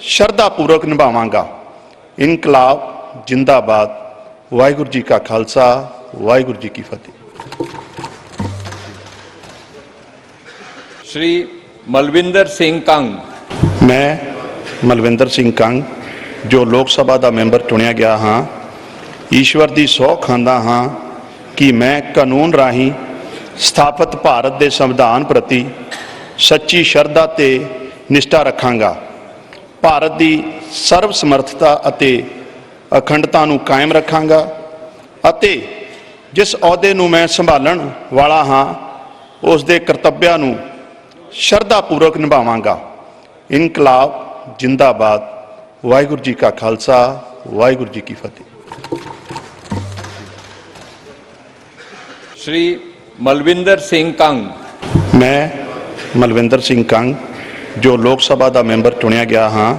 ਸ਼ਰਧਾ ਪੂਰਵਕ ਨਿਭਾਵਾਂਗਾ। ਇਨਕਲਾਬ ਜਿੰਦਾਬਾਦ। ਵਾਹਿਗੁਰੂ ਜੀ ਕਾ ਖਾਲਸਾ ਵਾਹਿਗੁਰੂ ਜੀ ਕੀ ਫਤਿਹ। ਸ਼੍ਰੀ ਮਲਵਿੰਦਰ ਸਿੰਘ ਕੰਗ। ਮੈਂ ਮਲਵਿੰਦਰ ਸਿੰਘ ਕੰਗ ਜੋ ਲੋਕ ਸਭਾ ਦਾ ਮੈਂਬਰ ਚੁਣਿਆ ਗਿਆ ਹਾਂ ਈਸ਼ਵਰ ਦੀ ਸਹੁ ਖਾਂਦਾ ਹਾਂ ਕਿ ਮੈਂ ਕਾਨੂੰਨ ਰਾਹੀਂ ਸਥਾਪਿਤ ਭਾਰਤ ਦੇ ਸੰਵਿਧਾਨ ਪ੍ਰਤੀ ਸੱਚੀ ਸ਼ਰਧਾ ਤੇ ਨਿਸ਼ਠਾ ਰੱਖਾਂਗਾ। ਭਾਰਤ ਦੀ ਸਰਵ ਸਮਰੱਥਤਾ ਅਤੇ ਅਖੰਡਤਾ ਨੂੰ ਕਾਇਮ ਰੱਖਾਂਗਾ ਅਤੇ ਜਿਸ ਅਹੁਦੇ ਨੂੰ ਮੈਂ ਸੰਭਾਲਣ ਵਾਲਾ ਹਾਂ ਉਸ ਦੇ ਕਰਤੱਵਿਆਂ ਨੂੰ ਸ਼ਰਧਾ ਪੂਰਵਕ ਨਿਭਾਵਾਂਗਾ। ਇਨਕਲਾਬ ਜਿੰਦਾਬਾਦ। ਵਾਹਿਗੁਰੂ ਜੀ ਕਾ ਖਾਲਸਾ ਵਾਹਿਗੁਰੂ ਜੀ ਕੀ ਫਤਿਹ। ਸ਼੍ਰੀ ਮਲਵਿੰਦਰ ਸਿੰਘ ਕੰਗ। ਮੈਂ ਮਲਵਿੰਦਰ ਸਿੰਘ ਕੰਗ। ਜੋ ਲੋਕ ਸਭਾ ਦਾ ਮੈਂਬਰ ਚੁਣਿਆ ਗਿਆ ਹਾਂ,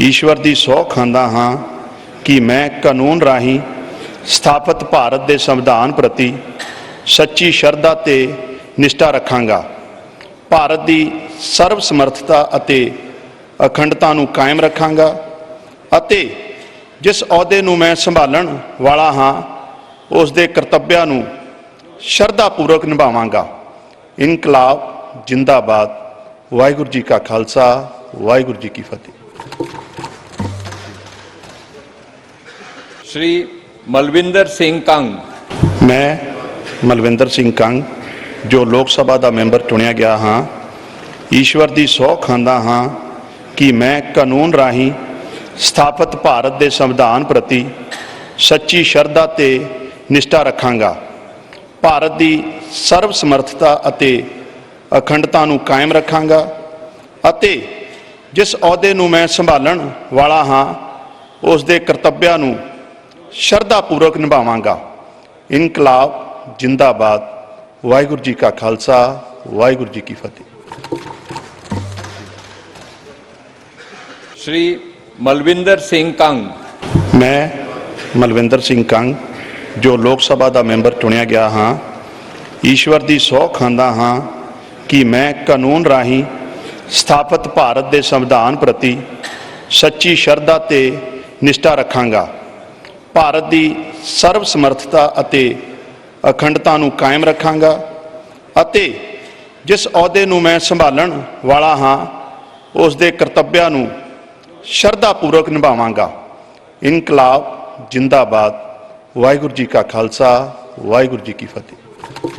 ਈਸ਼ਵਰ ਦੀ ਸਹੁ ਖਾਂਦਾ ਹਾਂ ਕਿ ਮੈਂ ਕਾਨੂੰਨ ਰਾਹੀਂ ਸਥਾਪਿਤ ਭਾਰਤ ਦੇ ਸੰਵਿਧਾਨ ਪ੍ਰਤੀ ਸੱਚੀ ਸ਼ਰਧਾ ਤੇ ਨਿਸ਼ਠਾ ਰੱਖਾਂਗਾ। ਭਾਰਤ ਦੀ ਸਰਵ ਸਮਰੱਥਤਾ ਅਤੇ ਅਖੰਡਤਾ ਨੂੰ ਕਾਇਮ ਰੱਖਾਂਗਾ ਅਤੇ ਜਿਸ ਅਹੁਦੇ ਨੂੰ ਮੈਂ ਸੰਭਾਲਣ ਵਾਲਾ ਹਾਂ, ਉਸ ਦੇ ਕਰਤੱਵਿਆਂ ਨੂੰ ਸ਼ਰਧਾ ਪੂਰਵਕ ਨਿਭਾਵਾਂਗਾ। ਇਨਕਲਾਬ ਜਿੰਦਾਬਾਦ। ਵਾਹਿਗੁਰੂ ਜੀ ਕਾ ਖਾਲਸਾ ਵਾਹਿਗੁਰੂ ਜੀ ਕੀ ਫਤਿਹ। ਸ਼੍ਰੀ ਮਲਵਿੰਦਰ ਸਿੰਘ ਕੰਗ। ਮੈਂ ਮਲਵਿੰਦਰ ਸਿੰਘ ਕੰਗ ਜੋ ਲੋਕ ਸਭਾ ਦਾ ਮੈਂਬਰ ਚੁਣਿਆ ਗਿਆ ਹਾਂ ਈਸ਼ਵਰ ਦੀ ਸਹੁ ਖਾਂਦਾ ਹਾਂ ਕਿ ਮੈਂ ਕਾਨੂੰਨ ਰਾਹੀਂ ਸਥਾਪਿਤ ਭਾਰਤ ਦੇ ਸੰਵਿਧਾਨ ਪ੍ਰਤੀ ਸੱਚੀ ਸ਼ਰਧਾ ਤੇ ਨਿਸ਼ਠਾ ਰੱਖਾਂਗਾ। ਭਾਰਤ ਦੀ ਸਰਵ ਸਮਰੱਥਤਾ ਅਤੇ ਅਖੰਡਤਾ ਨੂੰ ਕਾਇਮ ਰੱਖਾਂਗਾ ਅਤੇ ਜਿਸ ਅਹੁਦੇ ਨੂੰ ਮੈਂ ਸੰਭਾਲਣ ਵਾਲਾ ਹਾਂ ਉਸ ਦੇ ਕਰਤੱਵਿਆਂ ਨੂੰ ਸ਼ਰਧਾ ਪੂਰਵਕ ਨਿਭਾਵਾਂਗਾ। ਇਨਕਲਾਬ ਜਿੰਦਾਬਾਦ। ਵਾਹਿਗੁਰੂ ਜੀ ਕਾ ਖਾਲਸਾ ਵਾਹਿਗੁਰੂ ਜੀ ਕੀ ਫਤਿਹ। ਸ਼੍ਰੀ ਮਲਵਿੰਦਰ ਸਿੰਘ ਕੰਗ। ਮੈਂ ਮਲਵਿੰਦਰ ਸਿੰਘ ਕੰਗ ਜੋ ਲੋਕ ਸਭਾ ਦਾ ਮੈਂਬਰ ਚੁਣਿਆ ਗਿਆ ਹਾਂ ਈਸ਼ਵਰ ਦੀ ਸਹੁ ਖਾਂਦਾ ਹਾਂ ਕਿ ਮੈਂ ਕਾਨੂੰਨ ਰਾਹੀਂ ਸਥਾਪਿਤ ਭਾਰਤ ਦੇ ਸੰਵਿਧਾਨ ਪ੍ਰਤੀ ਸੱਚੀ ਸ਼ਰਧਾ ਤੇ ਨਿਸ਼ਠਾ ਰੱਖਾਂਗਾ। ਭਾਰਤ ਦੀ ਸਰਵ ਸਮਰੱਥਤਾ ਅਤੇ ਅਖੰਡਤਾ ਨੂੰ ਕਾਇਮ ਰੱਖਾਂਗਾ ਅਤੇ ਜਿਸ ਅਹੁਦੇ ਨੂੰ ਮੈਂ ਸੰਭਾਲਣ ਵਾਲਾ ਹਾਂ, ਉਸ ਦੇ ਕਰਤੱਵਿਆਂ ਨੂੰ ਸ਼ਰਧਾ ਪੂਰਵਕ ਨਿਭਾਵਾਂਗਾ। ਇਨਕਲਾਬ ਜਿੰਦਾਬਾਦ। ਵਾਹਿਗੁਰੂ ਜੀ ਕਾ ਖਾਲਸਾ, ਵਾਹਿਗੁਰੂ ਜੀ ਕੀ ਫਤਿਹ।